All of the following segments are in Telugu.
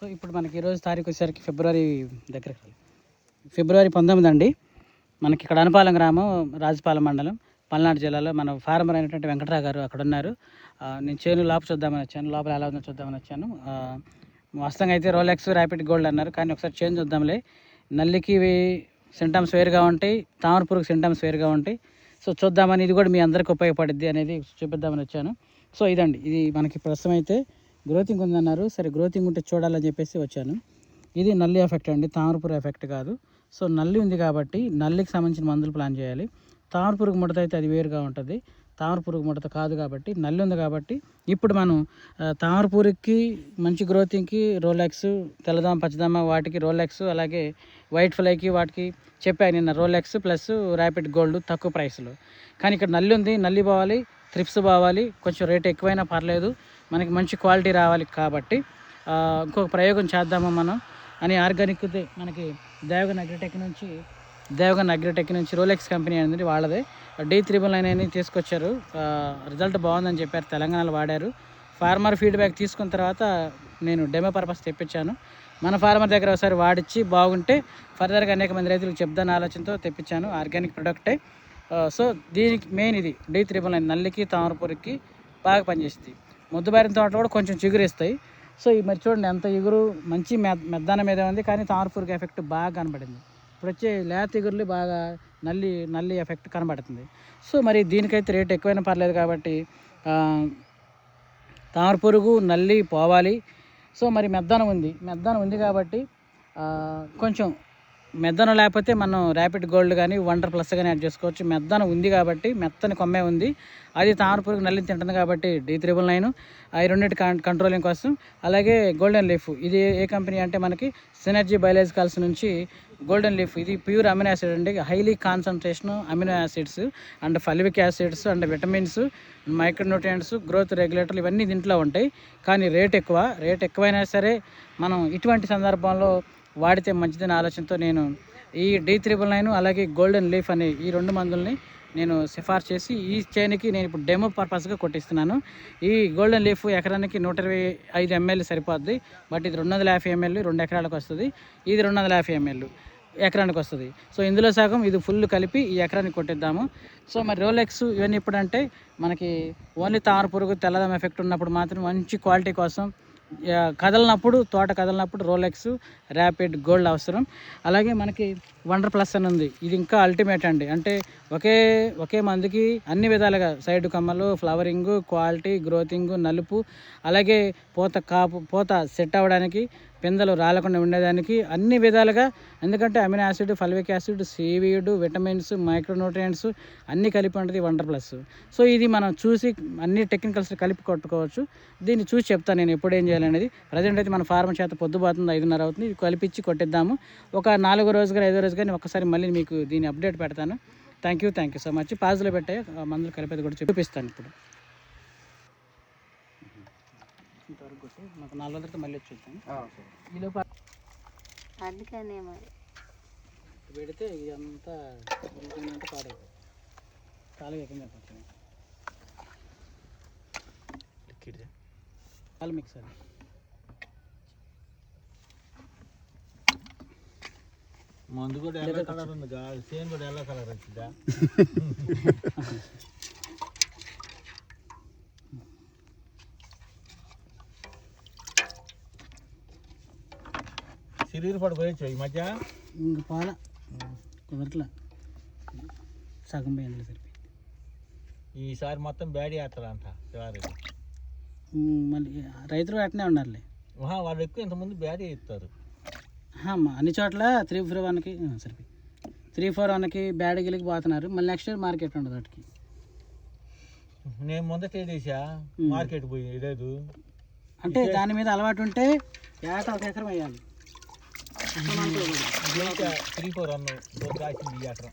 సో ఇప్పుడు మనకి ఈరోజు తారీఖు వచ్చేసరికి ఫిబ్రవరి దగ్గర ఫిబ్రవరి పంతొమ్మిది అండి. మనకి ఇక్కడ అనపాలెం గ్రామం రాజపాలెం మండలం పల్నాడు జిల్లాలో మన ఫార్మర్ అయినటువంటి వెంకటరావు గారు అక్కడ ఉన్నారు. నేను చేను లోపల చూద్దామని వచ్చాను లోపల ఎలా ఉందో చూద్దామని వచ్చాను. ఆ, వాస్తవంగా అయితే రోలెక్స్ ర్యాపిడ్ గోల్డ్ అన్నారు కానీ ఒకసారి చేంజ్ చూద్దాంలే. నల్లికి సింటమ్స్ వేరుగా ఉంటాయి తామరపురుగు సింటమ్స్ వేరుగా ఉంటాయి. సో చూద్దామని ఇది కూడా మీ అందరికి ఉపయోగపడుద్ది అనేది చూపిద్దామని వచ్చాను. సో ఇదండి ఇది మనకి ప్రస్తుతం అయితే గ్రోతింగ్ ఉందన్నారు. సరే గ్రోతింగ్ ఉంటే చూడాలని చెప్పేసి వచ్చాను. ఇది నల్లి ఎఫెక్ట్ అండి. తామరపురి ఎఫెక్ట్ కాదు. సో నల్లి ఉంది కాబట్టి నల్లికి సంబంధించిన మందులు ప్లాన్ చేయాలి. తామర పురుగు ముడత అయితే అది వేరుగా ఉంటుంది. తామర పురుగు ముడత కాదు కాబట్టి నల్లి ఉంది కాబట్టి ఇప్పుడు మనం తామర పురుగుకి మంచి గ్రోతింగ్కి రోలాక్స్ తెల్లదామ పచ్చదామ వాటికి రోలాక్స్ అలాగే వైట్ ఫ్లైకి వాటికి చెప్పాను నిన్న రోలాక్స్ ప్లస్ ర్యాపిడ్ గోల్డ్ తక్కువ ప్రైస్లో. కానీ ఇక్కడ నల్లి ఉంది నల్లి పోవాలి. త్రిప్స్ బావాలి కొంచెం రేట్ ఎక్కువైనా పర్లేదు మనకి మంచి క్వాలిటీ రావాలి కాబట్టి ఇంకొక ప్రయోగం చేద్దాము మనం? అని ఆర్గానిక్ మనకి దేవగన్ అగ్రిటెక్ నుంచి దేవగన్ అగ్రిటెక్ నుంచి రోలెక్స్ కంపెనీ అనేది వాళ్ళదే. డీ త్రిబుల్ నైన్ అని తీసుకొచ్చారు. రిజల్ట్ బాగుందని చెప్పారు తెలంగాణలో వాడారు. ఫార్మర్ ఫీడ్బ్యాక్ తీసుకున్న తర్వాత నేను డెమో పర్పస్ తెప్పించాను. మన ఫార్మర్ దగ్గర ఒకసారి వాడిచ్చి బాగుంటే ఫర్దర్గా అనేక మంది రైతులకు చెప్దాని ఆలోచనతో తెప్పించాను. ఆర్గానిక్ ప్రొడక్టే. సో దీనికి మెయిన్ ఇది. డి త్రిబుల్ నైన్ నల్లికి తామరపురికి బాగా పనిచేస్తుంది. ముద్దుబారిన తోట కూడా కొంచెం చిగురిస్తాయి. సో ఈ మరి చూడండి ఎంత ఇగురు మంచి మె- మెద్దాన మీద ఉంది. కానీ తామరపురికి ఎఫెక్ట్ బాగా కనబడింది. ఇప్పుడు వచ్చే లేత ఎగురులు బాగా నల్లి నల్లి ఎఫెక్ట్ కనబడుతుంది. సో మరి దీనికైతే రేట్ ఎక్కువైనా పర్లేదు కాబట్టి ఆ, తామర పురుగు నల్లి పోవాలి. సో మరి మెద్దానం ఉంది. మెద్దానం ఉంది కాబట్టి కొంచెం మెద్దన లేకపోతే మనం ర్యాపిడ్ గోల్డ్ కానీ వండర్ ప్లస్ కానీ యాడ్ చేసుకోవచ్చు. మెద్దనం ఉంది కాబట్టి మెత్తని కొమ్మే ఉంది. అది తామరపురుగు నల్లి తింటుంది కాబట్టి డీ త్రిబుల్ నైన్. ఈ రెండింటి కంట్రోలింగ్ కోసం. అలాగే గోల్డెన్ లీఫ్. ఇది ఏ కంపెనీ అంటే మనకి సినర్జీ బయాలజికల్స్ నుంచి గోల్డెన్ లీఫ్. ఇది ప్యూర్ అమినో యాసిడ్ అండి. Highly concentration amino acids and fulvic acids and vitamins micronutrients growth రెగ్యులేటర్లు ఇవన్నీ దీంట్లో ఉంటాయి. కానీ రేట్ ఎక్కువ. రేట్ ఎక్కువైనా సరే మనం ఇటువంటి సందర్భంలో వాడితే మంచిదని ఆలోచనతో నేను ఈ డి త్రిబుల్ నైన్ అలాగే గోల్డెన్ లీఫ్ అనే ఈ రెండు మందుల్ని నేను సిఫార్సు చేసి ఈ చైన్కి నేను ఇప్పుడు డెమో పర్పస్గా కొట్టిస్తున్నాను. ఈ గోల్డెన్ లీఫ్ ఎకరానికి నూట ఇరవై ఐదు ఎంఎల్ సరిపోద్ది. బట్ ఇది రెండు వందల యాభై ఎంఎల్ రెండు ఎకరాలకు వస్తుంది. ఇది రెండు వందల యాభై ఎంఎల్ ఎకరానికి వస్తుంది. సో ఇందులో సగం ఇది ఫుల్ కలిపి ఈ ఎకరానికి కొట్టిద్దాము. సో మరి రోలెక్స్ ఇవన్నీ ఇప్పుడంటే మనకి ఓన్లీ తామర పురుగు తెల్లదం ఎఫెక్ట్ ఉన్నప్పుడు మాత్రం మంచి క్వాలిటీ కోసం కదలనప్పుడు తోట కదలనప్పుడు రోలెక్స్ ర్యాపిడ్ గోల్డ్ అవసరం. అలాగే మనకి వండర్ ప్లస్ అని ఉంది. ఇది ఇంకా అల్టిమేట్ అండి. అంటే ఒకే ఒకే మందుకి అన్ని విధాలుగా సైడ్ కమ్మలు ఫ్లవరింగ్ క్వాలిటీ గ్రోతింగ్ నలుపు అలాగే పూత కాపు పూత సెట్ అవ్వడానికి పిందలు రాలకుండా ఉండేదానికి అన్ని విధాలుగా ఎందుకంటే amino acid fulvic acid seaweed vitamins micronutrients అన్నీ కలిపి ఉంటుంది వండర్ ప్లస్. సో ఇది మనం చూసి అన్ని టెక్నికల్స్ కలిపి కొట్టుకోవచ్చు. దీన్ని చూసి చెప్తాను నేను ఎప్పుడు ఏం చేయాలనేది. ప్రజెంట్ అయితే మన ఫార్మ చేత పొద్దుపోతుంది ఐదున్నర అవుతుంది. ఇది కలిపిచ్చి కొట్టిద్దాము. ఒక నాలుగో రోజుగా ఐదో రోజు కానీ ఒకసారి మళ్ళీ మీకు దీని అప్డేట్ పెడతాను. Thank you thank you so much పాజులో పెట్టే మందులు కలిపేది కూడా చూపిస్తాను ఇప్పుడు. మాకు నాలుగు మళ్ళీ వచ్చి చూద్దాం ఈలోపు అందుకనే మరి. పెడితే ఇదంతా మిక్స్ మందు కూడా ఎల్ల కలర్ ఉంది సేమ్ కూడా ఎల్ల కలర్ వచ్చిందా? సిరీరు పడిపోయచ్చు ఈ మధ్య. ఇంక పాల. కుదరట్లా సగం పోయింది సరిపోయింది. ఈసారి మొత్తం బ్యాడీ వేస్తారంట శివారి ఉమ్, మళ్ళీ రైతులు అట్నే ఉండాలి వాళ్ళు ఎక్కువ ఇంతకుముందు బ్యాడీ ఇస్తారు అన్ని చోట్ల త్రీ ఫోర్ వన్కి సరిపోయి త్రీ ఫోర్ వన్కి బ్యాడ్ గిలికి పోతున్నారు. మళ్ళీ నెక్స్ట్ ఇయర్ మార్కెట్ ఉండదు వాటికి నేను ముందట ఏదేసా మార్కెట్ పోయి లేదు అంటే దాని మీద అలవాటు ఉంటే ఏట ఒక ఎకరం వేయాలి. త్రీ ఫోర్ అన్ను కాసింది ఈ ఎకరం.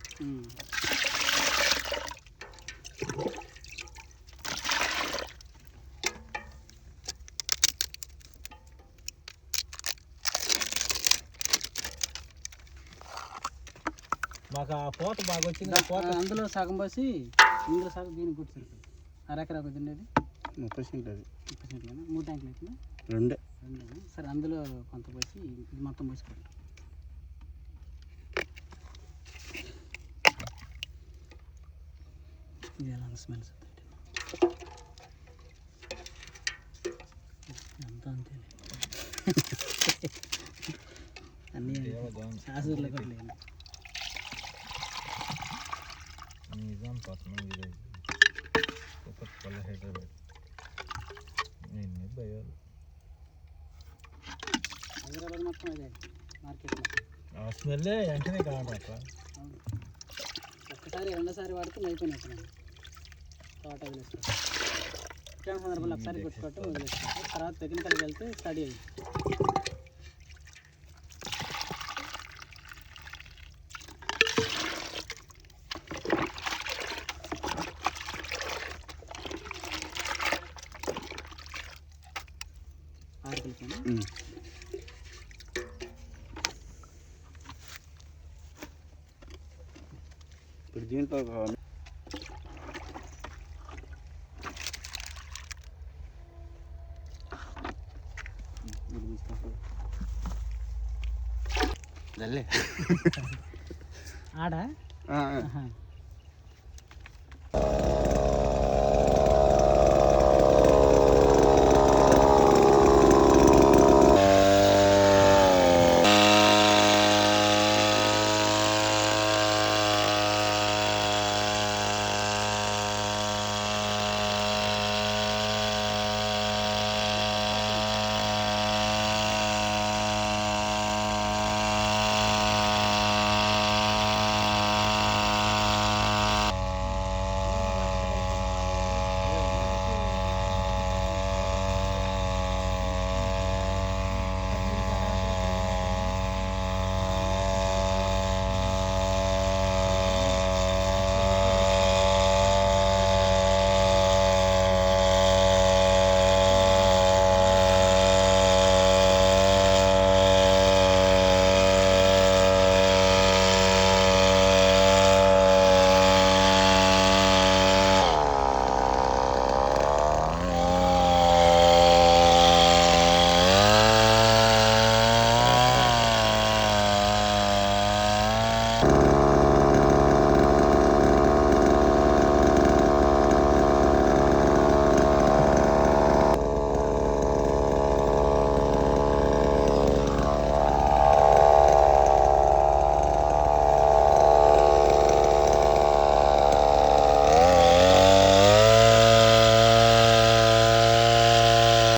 మాకు ఆ పోత బాగా వచ్చింది ఆ పోత అందులో సగం పోసి ఇందులో సగం దీనికి కొట్టి సరిపోయింది అరెకరా కొద్దిండేది ముప్పై సెంట్ అది. ముప్పై సెంట్లేనా? మూడు ట్యాంకులు అవుతుందా రెండే. రెండేనా? సరే అందులో కొంత పోసి ఇది మొత్తం పోసుకోండి. ఇది ఎలా స్మెల్ ఎంత అంతే అన్నీ శాసూర్లో కొట్టలేదు నిజాం పట్నం విలేజ్ కొత్తపల్లి హైదరాబాద్ ఎన్ని భయాలు హైదరాబాద్ మొత్తం అదే మార్కెట్ ఆ స్మెల్లే వెంటనే అవును. ఒక్కసారి రెండోసారి వాడితే అయిపోయినట్టు తోట వదిలేస్తాను సందర్భంలో ఒకసారి కొట్టుకోవటం వదిలేస్తాను తర్వాత టెక్నికల్కి వెళ్తే స్టడీ అయ్యి ఆరుకెళ్ళిపోయినా ఉమ్. ఇప్పుడు దీంట్లో ఒక జల్లే ఆడ ఆ, ఆ. ఆహా.